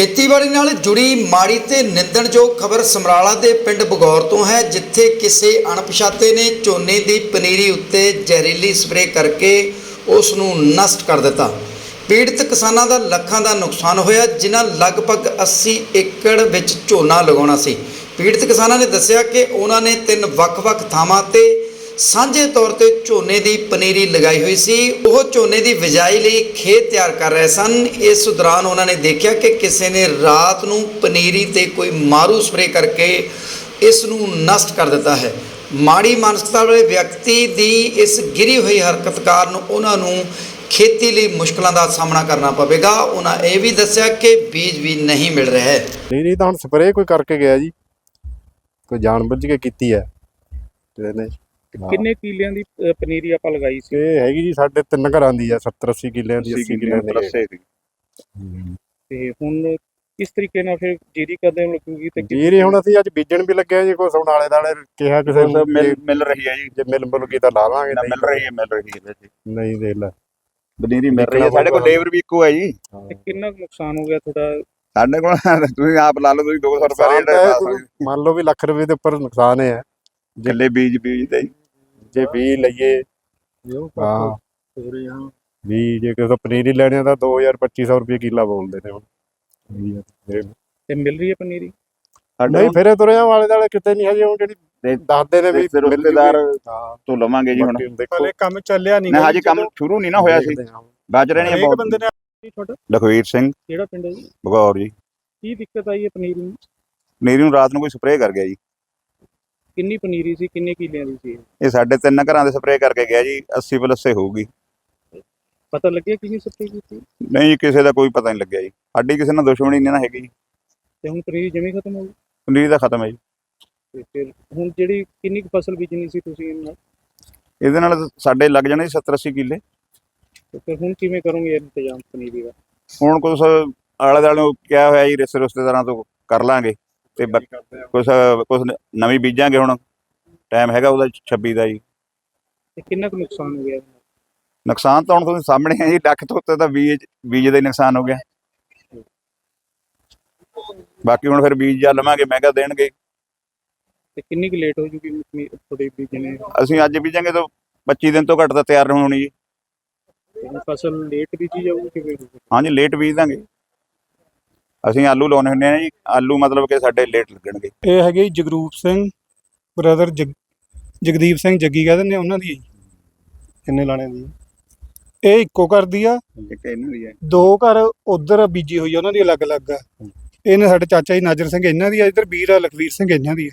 ਖੇਤੀਬਾੜੀ ਨਾਲ ਜੁੜੀ ਮਾੜੀ ਤੇ ਨਿੰਦਣਯੋਗ ਖਬਰ ਸਮਰਾਲਾ ਦੇ ਪਿੰਡ ਬਗੌਰ ਤੋਂ ਹੈ, ਜਿੱਥੇ ਕਿਸੇ ਅਣਪਛਾਤੇ ਨੇ ਝੋਨੇ ਦੀ ਪਨੀਰੀ ਉੱਤੇ ਜ਼ਹਿਰੀਲੀ ਸਪਰੇਅ ਕਰਕੇ ਉਸ ਨੂੰ ਨਸ਼ਟ ਕਰ ਦਿੱਤਾ। ਪੀੜਤ ਕਿਸਾਨਾਂ ਦਾ ਲੱਖਾਂ ਦਾ ਨੁਕਸਾਨ ਹੋਇਆ, ਜਿਨ੍ਹਾਂ ਲਗਭਗ 80 ਏਕੜ ਵਿੱਚ ਝੋਨਾ ਲਗਾਉਣਾ ਸੀ। ਪੀੜਤ ਕਿਸਾਨਾਂ ਨੇ ਦੱਸਿਆ ਕਿ ਉਹਨਾਂ ਨੇ ਤਿੰਨ ਵੱਖ-ਵੱਖ ਥਾਵਾਂ ਤੇ ਸਾਂਝੇ ਤੌਰ ਤੇ ਝੋਨੇ ਦੀ ਪਨੀਰੀ ਲਗਾਈ ਹੋਈ ਸੀ। ਉਹ ਝੋਨੇ ਦੀ ਬਿਜਾਈ ਲਈ ਖੇਤ ਤਿਆਰ ਕਰ ਰਹੇ ਸਨ। ਇਸ ਦੌਰਾਨ ਉਹਨਾਂ ਨੇ ਦੇਖਿਆ ਕਿ ਕਿਸੇ ਨੇ ਰਾਤ ਨੂੰ ਪਨੀਰੀ ਤੇ ਕੋਈ ਮਾਰੂ ਸਪਰੇਅ ਕਰਕੇ ਇਸ ਨੂੰ ਨਸ਼ਟ ਕਰ ਦਿੱਤਾ ਹੈ। ਮਾੜੀ ਮਾਨਸਿਕਤਾ ਵਾਲੇ ਵਿਅਕਤੀ ਦੀ ਇਸ ਗਿਰੀ ਹੋਈ ਹਰਕਤ ਕਾਰਨ ਉਹਨਾਂ ਨੂੰ ਖੇਤੀ ਲਈ ਮੁਸ਼ਕਲਾਂ ਦਾ ਸਾਹਮਣਾ ਕਰਨਾ ਪਵੇਗਾ। ਉਹਨਾਂ ਇਹ ਵੀ ਦੱਸਿਆ ਕਿ ਬੀਜ ਵੀ ਨਹੀਂ ਮਿਲ ਰਿਹਾ ਹੈ। ਨਹੀਂ ਨਹੀਂ ਤਾਂ ਹੁਣ ਸਪਰੇਅ ਕੋਈ ਕਰਕੇ ਗਿਆ ਜੀ। ਕੋਈ ਜਾਣਬੁੱਝ ਕੇ ਕੀਤੀ ਹੈ। ਤੇ ਇਹਨੇ ਕਿੰਨੇ ਕਿੱਲਿਆਂ ਦੀ ਅ, ਪਨੀਰੀ ਆਪਾਂ ਲਗਾਈ ਸੀ? ਇਹ ਹੈਗੀ ਜੀ ਸਾਡੇ ਤਿੰਨ ਘਰਾਂ ਦੀ ਹੈ 70 80 ਕਿੱਲਿਆਂ ਦੀ 80 ਕਿੱਲਿਆਂ ਦੀ। ਹੈ। ਤੇ ਹੁਣ ਕਿਸ ਤਰੀਕੇ ਨਾਲ ਫਿਰ ਜੀਰੀ ਕਦੇ ਲੱਗੂਗੀ ਤੇ ਕਿਸ- ਜੀਰੀ ਹੁਣ ਅਸੀਂ ਅੱਜ ਬੀਜਣ ਵੀ ਲੱਗੇ ਆ ਜੀ ਕੋਈ ਨਾਲੇ ਦਾਲੇ ਕਿਹਾ ਕਿਸੇ ਨੂੰ ਮਿਲ ਰਹੀ ਹੈ ਜੀ। ਜੇ ਮਿਲ ਮਿਲ ਗਈ ਤਾਂ ਲਾ ਲਾਂਗੇ ਨਾ ਨਹੀਂ ਮਿਲ ਰਹੀ ਹੈ ਮਿਲ ਰਹੀ ਹੈ ਜੀ। ਨਹੀਂ ਦੇ ਲੈ। ਬਨੀਰੀ ਮਿਲ ਰਹੀ ਹੈ ਸਾਡੇ ਕੋਲ। ਲੇਬਰ ਵੀ ਇੱਕੋ ਹੈ ਜੀ। ਤੇ ਕਿੰਨਾ ਕੁ ਨੁਕਸਾਨ ਹੋ ਗਿਆ ਤੁਹਾਡਾ? ਸਾਡੇ ਕੋਲ ਤੁਸੀਂ ਆਪ ਲਾ ਲਓ ਤੁਸੀਂ 200 ਰੁਪਏ ਰੇਟ ਮੰਨ ਲਓ ਵੀ ਲੱਖ ਰੁਪਏ ਦੇ ਉੱਪਰ ਨੁਕਸਾਨ ਹੈ। ਜੱਲੇ ਬੀਜ ਬੀਜ ਦੇ ਜੇ। ਵੀ ਲਈਏ। ਹਾਂ ਵੀ ਜੇ ਕਿਸੇ ਤੋਂ ਪਨੀਰੀ ਲੈਣੀ ਆ ਤਾਂ 2000 2500 ਰੁਪਏ ਕਿੱਲਾ ਬੋਲਦੇ ਨੇ ਹੁਣ। ਇਹ- ਤੇ ਮਿਲ ਰਹੀ ਹੈ ਪਨੀਰੀ? ਨਹੀਂ ਫਿਰੇ ਤੁਰਿਆ ਵਾਲੇ ਦਾਲੇ ਕਿਤੇ ਨਹੀਂ ਹਜੇ ਉਹ ਜਿਹੜੀ ਦੱਸਦੇ ਨੇ ਵੀ ਫਿਰ। ਰਿਸ਼ਤੇਦਾਰ ਤੋਂ ਲਵਾਂਗੇ ਜੀ ਹੁਣ। ਹਲੇ ਕੰਮ ਚੱਲਿਆ ਨਹੀਂ ਨਾ ਹਜੇ ਕੰਮ ਸ਼ੁਰੂ ਨਹੀਂ ਨਾ ਹੋਇਆ ਸੀ। ਰਹੇ ਨੇ ਬਹੁਤ। ਬੰਦੇ ਨੇ ਤੁਹਾਡਾ ਲਖਵੀਰ ਸਿੰਘ। ਕਿਹੜਾ ਪਿੰਡ ਹੈ ਜੀ? ਬਗੌਰ ਜੀ। ਕੀ ਦਿੱਕਤ ਆਈ ਹੈ ਪਨੀਰੀ ਨੂੰ? ਪਨੀਰੀ ਨੂੰ ਰਾਤ ਨੂੰ ਕੋਈ ਸਪਰੇਅ ਕਰ ਗਿਆ ਜੀ। ਕਿੰਨੀ ਪਨੀਰੀ ਸੀ ਕਿੰਨੇ ਕਿੱਲਿਆਂ ਦੀ ਸੀ? ਇਹ? ਇਹ ਸਾਡੇ ਤਿੰਨ ਘਰਾਂ ਦੇ ਸਪਰੇਅ ਕਰਕੇ ਗਿਆ ਜੀ 80 ਪਲੱਸੇ ਹੋਊਗੀ। ਪਤਾ ਲੱਗਿਆ ਕਿੰਨੀ ਸਪਰੇਅ ਕੀਤੀ? ਨਹੀਂ ਕਿਸੇ ਦਾ ਕੋਈ ਪਤਾ ਨਹੀਂ ਲੱਗਿਆ ਜੀ। ਸਾਡੀ ਕਿਸੇ ਨਾਲ ਦੁਸ਼ਮਣੀ ਨਹੀਂ ਨਾ ਹੈਗੀ ਜੀ। ਤੇ ਹੁਣ ਪਨੀਰੀ ਜਮੀ ਖਤਮ ਹੋ ਗਈ? ਪਨੀਰੀ ਦਾ ਖਤਮ ਹੈ ਜੀ। ਤੇ ਫਿਰ ਹੁਣ ਜਿਹੜੀ ਕਿੰਨੀ ਕੁ ਫਸਲ ਬੀਜਣੀ ਸੀ ਤੁਸੀਂ ਇਹਨਾਂ ਨਾਲ? ਇਹਦੇ ਨਾਲ ਸਾਡੇ ਲੱਗ ਜਾਣੇ 70 80 ਕਿੱਲੇ। ਤੇ ਫਿਰ ਹੁਣ ਕਿਵੇਂ ਕਰੋਗੇ ਇਹ ਇੰਤਜ਼ਾਮ ਪਨੀਰੀ ਦਾ? ਹੁਣ ਕੁਛ ਆਲੇ ਦੁਆਲੇ ਨੂੰ ਕਿਹਾ ਹੋਇਆ ਜੀ ਰਿਸ਼ਤੇ ਰਿਸ਼ਤੇਦਾਰਾਂ ਤੋਂ ਕਰ ਲਾਂਗੇ। ਤੇ ਕੁਛ ਨ- ਨਵੀਂ ਬੀਜਾਂਗੇ ਹੁਣ। ਟਾਈਮ ਹੈਗਾ ਉਹਦਾ 26 ਦਾ ਜੀ। ਤੇ ਕਿੰਨਾ ਕੁ ਨੁਕਸਾਨ ਹੋ ਗਿਆ? ਨੁਕਸਾਨ ਤਾਂ ਹੁਣ ਸਾਹਮਣੇ ਹੈ ਜੀ ਲੱਖ ਤੋਂ ਉੱਤੇ ਤਾਂ ਬੀਜ ਬੀਜ ਦਾ ਹੀ ਨੁਕਸਾਨ ਹੋ ਗਿਆ। ਬਾਕੀ ਹੁਣ ਫਿਰ ਬੀਜ ਜਾਂ ਲਵਾਂਗੇ ਮਹਿੰਗਾ ਦੇਣਗੇ। ਤੇ ਕਿੰਨੀ ਕੁ ਲੇਟ ਹੋ ਜੂਗੀ ਤੁਹਾਡੇ ਬੀਜਣੇ ਅਸੀਂ ਅੱਜ ਬੀਜਾਂਗੇ ਤਾਂ 25 ਦਿਨ ਤੋਂ ਘੱਟ ਤਾਂ ਤਿਆਰ ਹੋਣੀ ਜੀ। ਫਸਲ ਲੇਟ ਬੀਜੀ ਜਾਊਗੀ ਕਿਵੇਂ ਹਾਂਜੀ ਲੇਟ ਬੀਜ ਦਾਂਗੇ। ਅਸੀਂ ਆਲੂ ਲਾਉਣੇ ਹੁੰਦੇ ਆ ਜੀ ਆਲੂ ਮਤਲਬ ਕਿ ਸਾਡੇ ਲੇਟ ਲੱਗਣਗੇ। ਇਹ ਹੈਗੇ ਜੀ ਜਗਰੂਪ ਸਿੰਘ ਬ੍ਰਦਰ ਜਗਦੀਪ ਸਿੰਘ ਜੱਗੀ ਕਹਿੰਦੇ ਨੇ ਉਹਨਾਂ ਦੀ ਹੈ ਜੀ। ਕਿੰਨੇ ਲਾਣੇ ਦੀ? ਇਹ ਇੱਕੋ ਘਰ ਦੀ ਆ। ਇੱਕ ਇਹਨਾਂ ਦੀ ਹੈ। ਦੋ ਘਰ ਉਧਰ ਬੀਜੀ ਹੋਈ ਆ ਉਹਨਾਂ ਦੀ ਅਲੱਗ-ਅਲੱਗ ਆ। ਇਹਨੇ ਸਾਡੇ ਚਾਚਾ ਜੀ ਨਾਜਰ ਸਿੰਘ ਇਹਨਾਂ ਦੀ ਆ ਇਧਰ ਵੀਰ ਆ ਲਖਵੀਰ ਸਿੰਘ ਇਹਨਾਂ ਦੀ ਆ।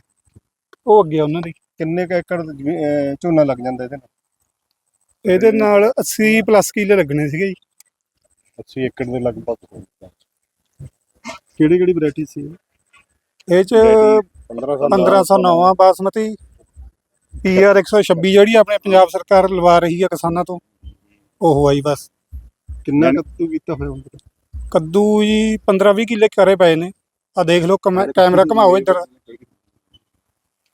ਉਹ ਅੱਗੇ ਆ ਉਹਨਾਂ ਦੀ। ਕਿੰਨੇ ਕੁ ਏਕੜ ਜ਼ਮੀ- ਅਹ ਝੋਨਾ ਲੱਗ ਜਾਂਦਾ ਇਹਦੇ ਨਾਲ? ਇਹਦੇ ਨਾਲ 80 ਪਲੱਸ ਕਿੱਲੇ ਲੱਗਣੇ ਸੀਗੇ ਜੀ। 80 ਏਕੜ ਦੇ ਲਗਭਗ। ਕਿਹੜੀ ਕਿਹੜੀ ਵੈਰਾਈਟੀ ਸੀ? ਇਹ ਚ 1509 ਆ ਬਾਸਮਤੀ। ਪੀਆਰ 126 ਜਿਹੜੀ ਆਪਣੇ ਪੰਜਾਬ ਸਰਕਾਰ ਲਵਾ ਰਹੀ ਆ ਕਿਸਾਨਾਂ ਤੋਂ ਉਹ ਆਈ ਬਸ। ਕਿੰਨਾ ਕੱਦੂ ਕੀਤਾ ਹੋਇਆ ਹੁੰਦਾ ਕੱਦੂ ਜੀ 15 20 ਕਿੱਲੇ ਕਰੇ ਪਏ ਨੇ। ਆ ਦੇਖ ਲਓ ਕਮੈ- ਕੈਮਰਾ ਘਮਾਓ ਇੱਧਰ।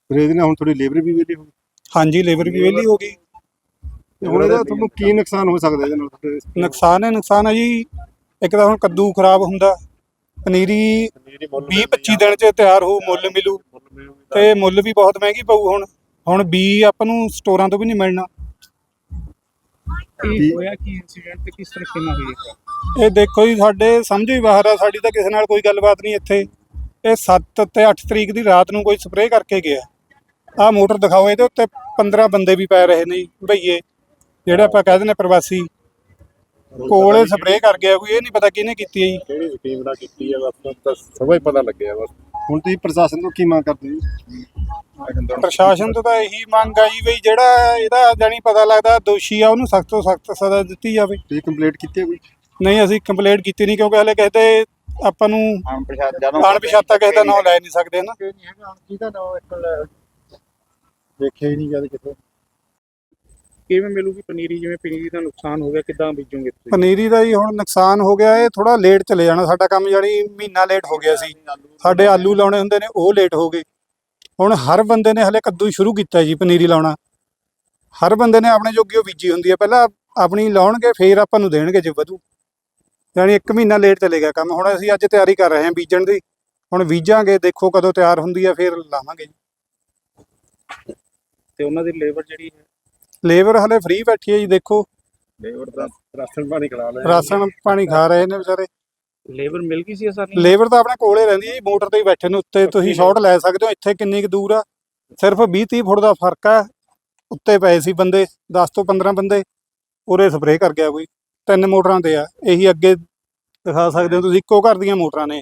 ਫਿਰ ਇਹਦੇ ਨਾਲ ਹੁਣ ਥੋੜੀ ਲੇਬਰ ਵੀ ਵੇਲੀ ਹੋ ਹਾਂਜੀ ਲੇਬਰ ਵੀ ਵਿਹਲੀ ਹੋ ਗਈ। ਤੇ ਹੁਣ ਇਹਦਾ ਤੁਹਾਨੂੰ ਕੀ ਨੁਕਸਾਨ ਹੋ ਸਕਦਾ ਇਹਦੇ ਨਾਲ? ਨੁਕਸਾਨ ਹੈ ਨੁਕਸਾਨ ਹੈ ਜੀ ਇੱਕ ਤਾਂ ਹੁਣ ਕੱਦੂ ਖਰਾਬ ਹੁੰਦਾ। ਪਨੀਰੀ 20 25 ਦਿਨ ਚ ਤਿਆਰ ਹੋ ਮੁੱਲ ਮਿਲੂ। ਤੇ ਮੁੱਲ ਵੀ ਬਹੁਤ ਮਹਿੰਗੀ ਪਊ ਹੁਣ। ਹੁਣ ਬੀ ਆਪਾਂ ਨੂੰ ਸਟੋਰਾਂ ਤੋਂ ਵੀ ਨਹੀਂ ਮਿਲਣਾ। ਕੀ ਹੋਇਆ ਕੀ ਇਨਸੀਡੈਂਟ ਤੇ ਕਿਸ ਤਰੀਕੇ ਨਾਲ ਹੋਈ? ਹੈ? ਇਹ ਦੇਖੋ ਜੀ ਸਾਡੇ ਸਮਝ ਹੀ ਬਾਹਰ ਆ ਸਾਡੀ ਤਾਂ ਕਿਸੇ ਨਾਲ ਕੋਈ ਗੱਲਬਾਤ ਨਹੀਂ ਇੱਥੇ। ਇਹ 7 ਤੇ 8 ਤਰੀਕ ਦੀ ਰਾਤ ਨੂੰ ਕੋਈ ਸਪਰੇਅ ਕਰਕੇ ਗਿਆ। ਆਹ ਮੋਟਰ ਦਿਖਾਓ ਇਹਦੇ ਉੱਤੇ 15 ਬੰਦੇ ਵੀ ਪੈ ਰਹੇ ਨੇ ਜੀ ਭਈਏ। ਜਿਹੜੇ ਆਪਾਂ ਕਹਿ ਦਿੰਦੇ ਨੇ ਪ੍ਰਵਾਸੀ। ਕੋਲੇ ਸਪਰੇਅ ਕਰ ਗਿਆ ਕੋਈ ਇਹ ਨਹੀਂ ਪਤਾ ਕਿਹਨੇ ਕੀਤੀ ਹੈ ਜੀ। ਕਿਹੜੀ ਸਕੀਮ ਨਾਲ ਕੀਤੀ ਹੈ ਬਸ ਤਾਂ ਸਭਾ ਹੀ ਪਤਾ ਲੱਗਿਆ ਬਸ। ਹੁਣ ਤੁਸੀਂ ਪ੍ਰਸ਼ਾਸਨ ਤੋਂ ਕੀ ਮੰਗ ਕਰਦੇ ਜੀ? ਪ੍ਰਸ਼ਾਸਨ ਤੋਂ ਤਾਂ ਇਹੀ ਮੰਗ ਆ ਜੀ ਵੀ ਜਿਹੜਾ ਇਹਦਾ ਜਾਣੀ ਪਤਾ ਲੱਗਦਾ ਦੋਸ਼ੀ ਆ ਉਹਨੂੰ ਸਖਤ ਤੋਂ ਸਖਤ ਸਜ਼ਾ ਦਿੱਤੀ ਜਾਵੇ। ਤੁਸੀਂ ਕੰਪਲੀਟ ਕੀਤੀ ਹੈ ਕੋਈ? ਨਹੀਂ ਅਸੀਂ ਕੰਪਲੇਂਟ ਕੀਤੀ ਨਹੀਂ ਕਿਉਂਕਿ ਹਲੇ ਕਹਿੰਦੇ ਆਪਾਂ ਨੂੰ ਅਣਪਛਾਤਾ ਕਿਸੇ ਦਾ ਨਾਮ ਲੈ ਨਹੀਂ ਸਕਦੇ ਨਾ। ਨਹੀਂ ਹੈਗਾ ਕਿਹਦਾ ਨਾਮ ਇੱਕ ਦੇਖਿਆ ਹੀ ਨਹੀਂ ਜਦ ਕਿਤੇ ਕਿਵੇਂ ਮਿਲੂਗੀ ਪਨੀਰੀ? ਜਿਵੇਂ ਪਨੀਰੀ ਦਾ ਨੁਕਸਾਨ ਹੋ ਗਿਆ ਕਿੱਦਾਂ ਬੀਜੋਗੇ ਤੁਸੀਂ? ਪਨੀਰੀ ਦਾ ਹੀ ਹੁਣ ਨੁਕਸਾਨ ਹੋ ਗਿਆ ਇਹ ਥੋੜਾ ਲੇਟ ਚਲੇ ਜਾਣਾ ਸਾਡਾ ਕੰਮ ਜਾਨੀ ਮਹੀਨਾ ਲੇਟ ਹੋ ਗਿਆ ਸੀ। ਸਾਡੇ ਆਲੂ ਲਾਉਣੇ ਹੁੰਦੇ ਨੇ ਉਹ ਲੇਟ ਹੋ ਗਏ। ਹੁਣ ਹਰ ਬੰਦੇ ਨੇ ਹਲੇ ਕੱਦੂ ਸ਼ੁਰੂ ਕੀਤਾ ਜੀ ਪਨੀਰੀ ਲਾਉਣਾ। ਹਰ ਬੰਦੇ ਨੇ ਆਪਣੇ ਜੋਗੀ ਉਹ ਬੀਜੀ ਹੁੰਦੀ ਹੈ। ਪਹਿਲਾਂ ਆਪਣੀ ਲਾਉਣਗੇ ਫੇਰ ਆਪਾਂ ਨੂੰ ਦੇਣਗੇ ਜੇ ਵਧੂ। ਯਾਨੀ 1 ਮਹੀਨਾ ਲੇਟ ਚਲੇ ਗਿਆ ਕੰਮ। ਹੁਣ ਅਸੀਂ ਅੱਜ ਤਿਆਰੀ ਕਰ ਰਹੇ ਹਾਂ ਬੀਜਣ ਦੀ। ਹੁਣ ਬੀਜਾਂਗੇ ਦੇਖੋ ਕਦੋਂ ਤਿਆਰ ਹੁੰਦੀ ਹੈ ਫਿਰ ਲਾਵਾਂਗੇ ਤੇ ਉਹਨਾਂ ਦੀ ਲੇਬਰ ਜਿਹੜੀ ਹੈ ਲੇਬਰ ਹਲੇ ਫ੍ਰੀ ਬੈਠੀ ਹੈ ਜੀ ਦੇਖੋ। ਲੇਬਰ ਦਾ ਰਾਸ਼ਨ ਪਾਣੀ ਖਿਲਾ ਲੈ ਰਾਸ਼ਨ ਪਾਣੀ ਖਾ ਰਹੇ ਨੇ ਵਿਚਾਰੇ। ਲੇਬਰ ਮਿਲ ਗਈ ਸੀ ਨਾਲ? ਲੇਬਰ ਤਾਂ ਆਪਣੇ ਕੋਲੇ ਰਹਿੰਦੀ ਹੈ ਜੀ ਮੋਟਰ ਤੇ ਹੀ ਬੈਠੇ ਨੇ ਉੱਤੇ ਤੁਸੀਂ ਸ਼ਾਟ ਲੈ ਸਕਦੇ ਹੋ ਇੱਥੇ ਕਿੰਨੀ ਕੁ ਦੂਰ ਆ। ਸਿਰਫ 20 30 ਫੁੱਟ ਦਾ ਫ਼ਰਕ ਆ ਉੱਤੇ ਪਏ ਸੀ ਬੰਦੇ 10 ਤੋਂ 15 ਬੰਦੇ ਉਰੇ ਸਪਰੇਅ ਕਰ ਗਿਆ ਕੋਈ ਤਿੰਨ ਮੋਟਰਾਂ ਤੇ ਆ ਇਹੀ ਅੱਗੇ ਦਿਖਾ ਸਕਦੇ ਹੋ ਤੁਸੀਂ ਇੱਕੋ ਘਰ ਦੀਆਂ ਮੋਟਰਾਂ ਨੇ।